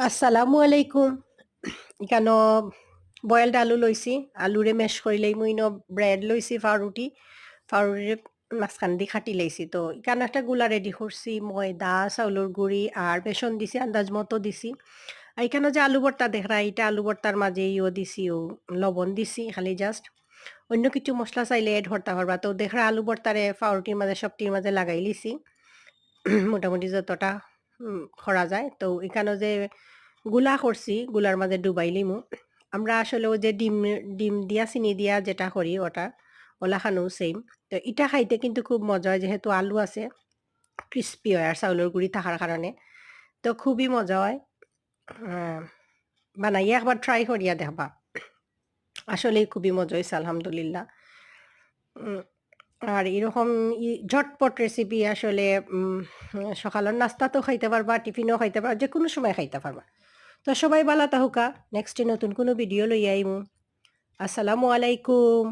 আসসালামু আলাইকুম ইকানো বয়েলড আলু লৈছি আলুরে মেশ করে লই মুই ন ব্রেড লইছি ফাউরুটি ফাউরুটির মাঝখান দিয়ে খাটি লাইছি তো ইকানো একটা গুলা রেডি করছি ময়দা চাউলের গুড়ি আর বেসন দিছি আন্দাজ মতো দিছি আর এখানে যে আলু ভর্তা দেখরা এটা আলু ভর্তার মাঝে ইও দিছি ও লবণ দিছি খালি জাস্ট অন্য কিছু মশলা চাইলে এড ভর্তা করবা তো দেখরা আলু ভর্তারে ফাউরুটির মাঝে সবটির মাঝে লাগাই লিছি মোটামুটি যতটা করা যায়। তো এখানে যে গুলা করছি, গুলার মাঝে ডুবাই লিমু। আমরা আসলে ওই যে ডিম ডিম দিয়া, চিনি দিয়া যেটা করি ওটা, ওলা খানো সেম তো এটা খাইতে কিন্তু খুব মজা হয়, যেহেতু আলু আছে ক্রিস্পি হয় আর চাউলের গুঁড়ি থাকার কারণে। তো খুবই মজা হয়। বানাইয়া একবার ট্রাই করিয়া দেখবা। আসলেই খুবই মজা হয়েছে আলহামদুলিল্লাহ। আর এরকম ঝটপট রেসিপি আসলে সকালের নাস্তা তো খাইতে পারবা, টিফিনও খাইতে পারবা যে কোনো সময় খাইতে পারবা। তো সবাই বালা তাহুকা নেক্সটে নতুন কোনো ভিডিও লই আইমু। আসসালামু আলাইকুম।